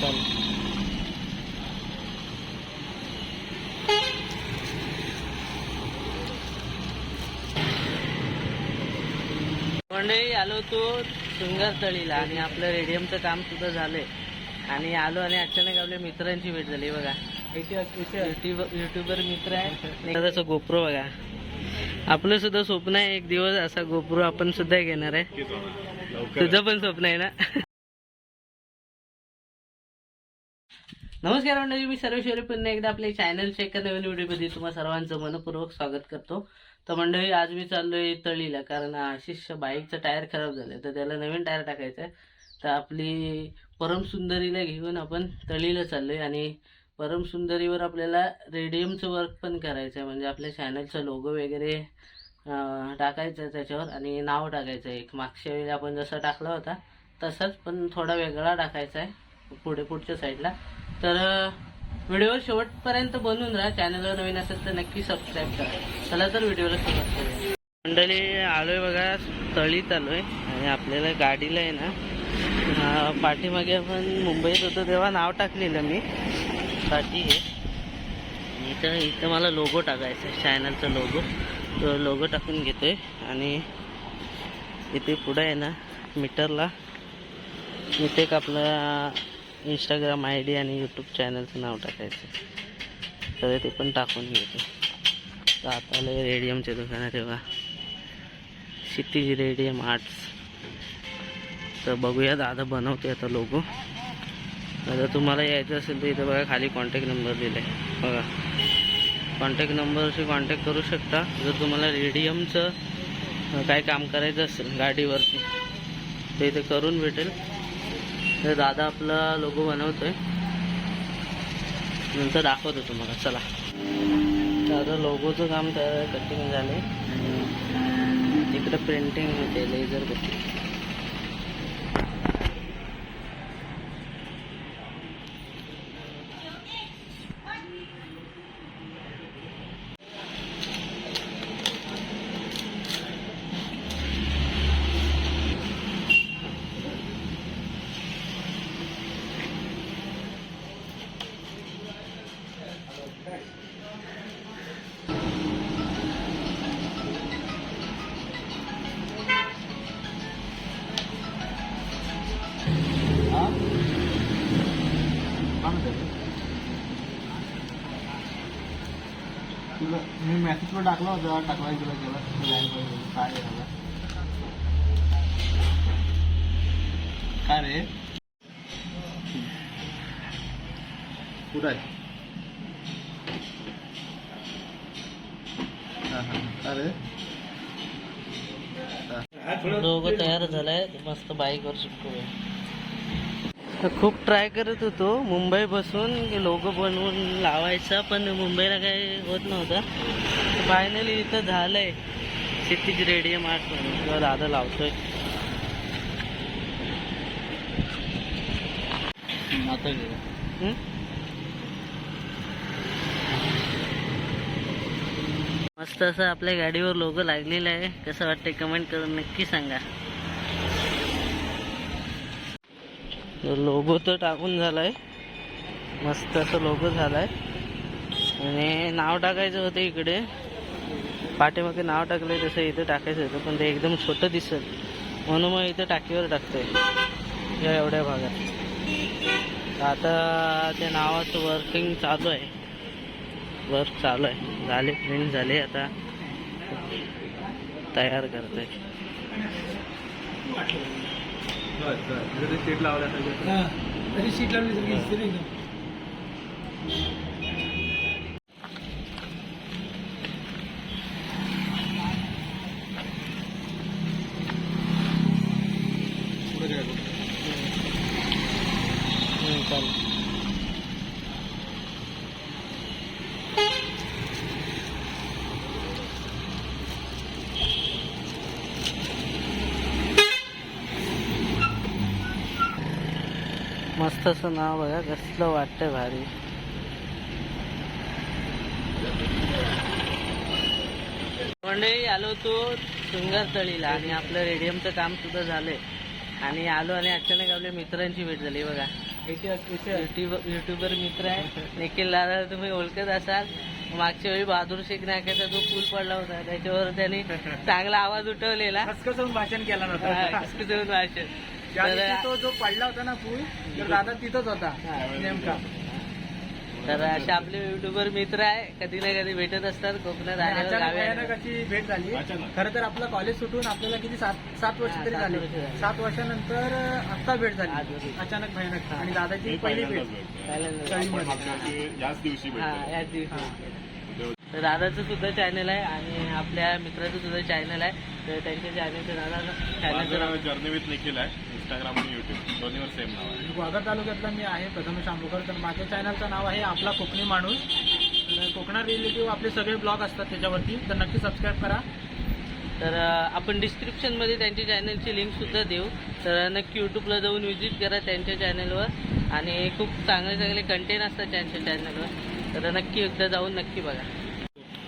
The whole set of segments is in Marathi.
चालेल मंडळी आलो शृंगार तळीला आणि आपलं रेडियमचं काम सुद्धा झालंय. आणि आलो आणि अचानक आपल्या मित्रांची भेट झाली बघा. युट्यूब युट्यूबर मित्र आहे. गोप्रो बघा. आपलं सुद्धा स्वप्न आहे एक दिवस असा गोप्रो आपण सुद्धा घेणार आहे. तुझं पण स्वप्न आहे ना? नमस्कार मंडळी मी सर्वेश्वरी पुन्हा एकदा आपल्या चॅनलच्या एका नवीन व्हिडिओमध्ये तुम्हा सर्वांचं मनपूर्वक स्वागत करतो. तर मंडळी आज मी चाललोय तळीला कारण आशिष बाईकचं टायर खराब झालं तर त्याला नवीन टायर टाकायचं आहे. तर आपली परमसुंदरीला घेऊन आपण तळीला चाललोय आणि परम सुंदरीवर आपल्याला रेडियमचं वर्क पण करायचं आहे म्हणजे आपल्या चॅनलचा लोगो वगैरे टाकायचं आहे त्याच्यावर आणि नाव टाकायचं आहे एक मागच्या वेळी आपण जसा टाकला होता तसाच पण थोडा वेगळा टाकायचा आहे पुढे पुढच्या साईडला तर व्हिडिओ शेवटपर्यंत बनून राहा. चॅनलवर नवीन असेल तर नक्की सबस्क्राईब करा. चला तर व्हिडिओला सुरुवात करूया. मंडळी आलोय बघा. तळीत आलोय आणि आपल्याला गाडीला आहे ना पाठीमागे आपण मुंबईत होतो तेव्हा नाव टाकलेलं मी. साठी आहे. इथं इथं मला लोगो टाकायचा आहे चॅनलचा लोगो तो लोगो टाकून घेतोय. आणि इथे पुढं आहे ना मीटरला इथे एक आपलं इंस्टाग्राम आय डी आणि यूट्यूब चॅनलचं नाव टाकायचं. तर ते पण टाकून घेतो. तर आता आलं रेडियमच्या दुकानात तेव्हा. Kshitij radium arts. तर बघूया दादा बनवते आता लोगो आता तुम्हाला यायचं असेल तर इथं बघा खाली कॉन्टॅक्ट नंबर दिला आहे बघा कॉन्टॅक्ट नंबरशी कॉन्टॅक्ट करू शकता. जर तुम्हाला रेडियमचं काय काम करायचं असेल गाडीवरती तर इथे करून भेटेल. तर दादा आपला लोगो बनवतोय. नंतर दाखवतो तुम्हाला. चला. दादा लोगोचं काम तयार कटिंग झाले आणि तिकडं प्रिंटिंग होते लेझर तुला मी मेसेजवर टाकला होता टाकला तुला केला काय झालं काय रे? कुठं आहे? हा, हा, हा. काय रे? लोगो तयार झालाय मस्त बाईकवर चिपकूया तर खूप ट्राय करत होतो. मुंबई बसून लोगो बनवून लावायचा पण मुंबईला काही होत नव्हतं. फायनली इथं झालंय. क्षितिज रेडियम आर्ट म्हणून. किंवा दादा लावतोय. आता? मस्त असं आपल्या गाडीवर लोगो लागलेला आहे. कसं वाटतंय? कमेंट करून नक्की सांगा. लोगो तर टाकून झालाय. मस्त असं लोगो झालाय. आणि नाव टाकायचं होतं इकडे. पाठीमागे नाव टाकलंय तसं इथं टाकायचं होतं पण ते एकदम छोटं दिसत. म्हणून मग इथं टाकीवर टाकतोय. या एवढ्या भागात. आता त्या नावाचं वर्किंग चालू आहे. वर्क चालू आहे. झाले प्रिंट झाले आता. तयार करत आहे सीट लावल्या तरी सीट लावली दिसते नाही ना. पुढे काय हम्म, चालेल मस्त असं नाव बघा कसलं वाटतंय भारी. मंडळी आलो होतो शृंगार तळीला आणि आपलं रेडियमचं काम सुद्धा झालंय. आणि आलो आणि अचानक आपल्या मित्रांची भेट झाली बघा. युट्यूब युट्यूबर मित्र आहे. निखिल दादा तुम्ही ओळखत असाल. मागच्या वेळी बहादूर शेख नाक्याचा जो पूल पडला होता त्याच्यावर त्यांनी चांगला आवाज उठवलेला. भाषण केला हा, तो जो पडला होता ना पूल तर दादा तिथंच होता नेमका. तर असे आपले युट्यूबर मित्र आहे कधी ना कधी भेटत असतात कोकणात आल्यावर अचानक गावी. अशी भेट झाली. खरं तर आपलं कॉलेज सुटून आपल्याला किती सात सात वर्ष हा, तरी सात झाली. वर्ष झाली. सात वर्षानंतर आत्ता भेट आज झाली. अचानक भयानक. आणि दादाची पहिली भेट. पहिल्यांदा. तळीमध्ये. याच दिवशी हा भेटलो. याच दिवशी. तर दादाचं सुद्धा चॅनल आहे आणि आपल्या मित्राचं सुद्धा चॅनल आहे. तर त्यांच्या चॅनलचं दादा चॅनलचं नाव माझं जर्नी विथ निखिल आहे इंस्टाग्राम आणि युट्यूब दोन्हीवर सेम नाव आहे. वाघा तालुक्यातला मी आहे प्रथमेश आंबोकर. तर माझ्या चॅनलचं नाव आहे आपला कोकणी माणूस. तर कोकणा रिलेटिव्ह आपले सगळे ब्लॉग असतात त्याच्यावरती तर नक्की सबस्क्राईब करा. तर आपण डिस्क्रिप्शनमध्ये त्यांच्या चॅनलची लिंक सुद्धा देऊ. तर नक्की यूट्यूबला जाऊन व्हिजिट करा त्यांच्या चॅनलवर आणि खूप चांगले चांगले कंटेंट असतात त्यांच्या चॅनलवर तर नक्की एकदा जाऊन नक्की बघा.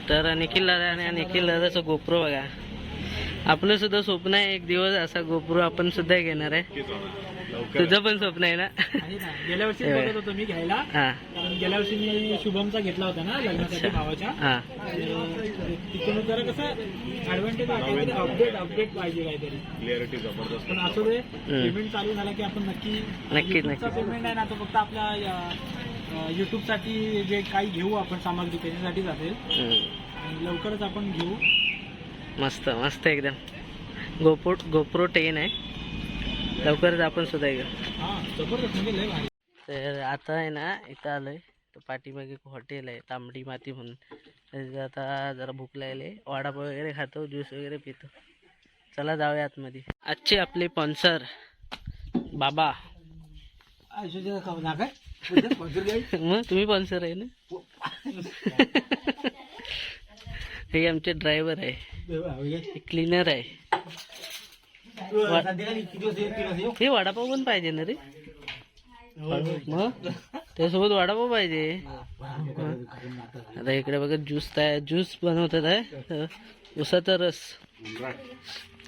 तर निखिल दादा आणि निखिल दादाचं गोप्रो बघा. आपलं सुद्धा स्वप्न आहे एक दिवस असा गोप्रो आपण सुद्धा घेणार आहे. तुझं पण स्वप्न आहे ना? गेल्या वर्षी. बघत होतो मी घ्यायला. हा. कारण गेल्या वर्षी मी शुभमचा घेतला होता ना लग्नासाठी भावाच्या. हा. तिथून जरा कसं ऍडव्हान्टेज काहीतरी अपडेट अपडेट पाहिजे काहीतरी. क्लिअरिटी जबरदस्त. पण असू दे पेमेंट चालू झाला की आपण नक्की नक्की, नक्की. पेमेंट आहे ना तो फक्त आपल्या युट्यूबसाठी जे काही घेऊ आपण सामग्री त्याच्यासाठीच असेल. लवकरच आपण घेऊ. मस्त मस्त एकदम. गोप्रो गोप्रो टेन आहे. लवकरच आपण सुद्धा हा जबरदस्त म्हणजे तर आता आहे ना इथं आलोय. तर पाठीमागे एक हॉटेल आहे तांबडी माती म्हणून. आता जरा भूक लागली वडापाव वगैरे खातो ज्यूस वगैरे पितो. चला जाऊया आतमध्ये. आजचे आपले स्पॉन्सर बाबा. मग तुम्ही स्पॉन्सर आहे ना? हे आमचे ड्रायव्हर आहे. क्लीनर आहे. हे वडापाव पण पाहिजे ना रे. मग? त्यासोबत वडापाव पाहिजे. आता इकडे बघा ज्यूस तयार ज्यूस बनवतात आहे उसाचा रस.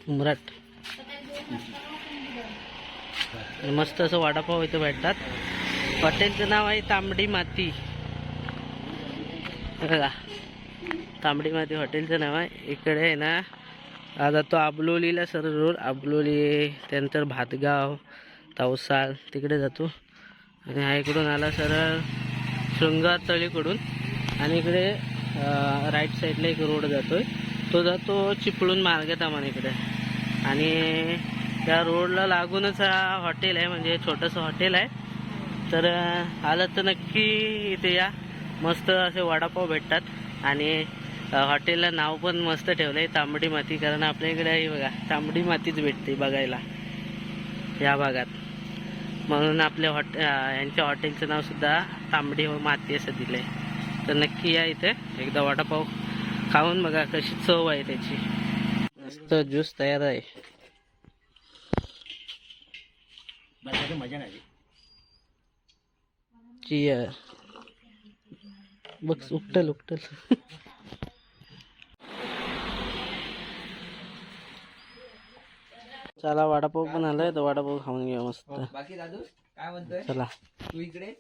उमराट मस्त असं वडापाव इथं भेटतात. हॉटेलचं नाव आहे तांबडी माती. तांबडी माती हॉटेलचं नाव आहे. इकडे आहे ना आता तो आबलोलीला सर रोड. आबलोली त्यानंतर भातगाव तावसाल तिकडे जातो. आणि हा इकडून आला सरळ शृंगार तळीकडून. आणि इकडे राईट साईडला एक रोड जातोय. तो जातो चिपळूण मार्गेतामान इकडे. आणि त्या रोडला लागूनच हा हॉटेल आहे म्हणजे छोटंसं हॉटेल आहे. तर आलं तर नक्की इथे या. मस्त असे वडापाव भेटतात. आणि हॉटेलला नाव पण मस्त ठेवलं आहे तांबडी माती कारण आपल्या इकडे बघा तांबडी मातीच भेटते बघायला या भागात. म्हणून आपल्या हॉटे यांच्या हॉटेलचं नाव सुद्धा तांबडी माती असं दिलं आहे तर नक्की या इथे एकदा वडापाव खाऊन बघा कशी चव आहे त्याची. मस्त ज्यूस तयार आहे. मजा नाही चियर बघ उपटल उपटल. चला वडापाव पण आलाय तर वडापाव खाऊन घेऊ मस्त. बाकी दादू काय म्हणतोय? चला. तू इकडे?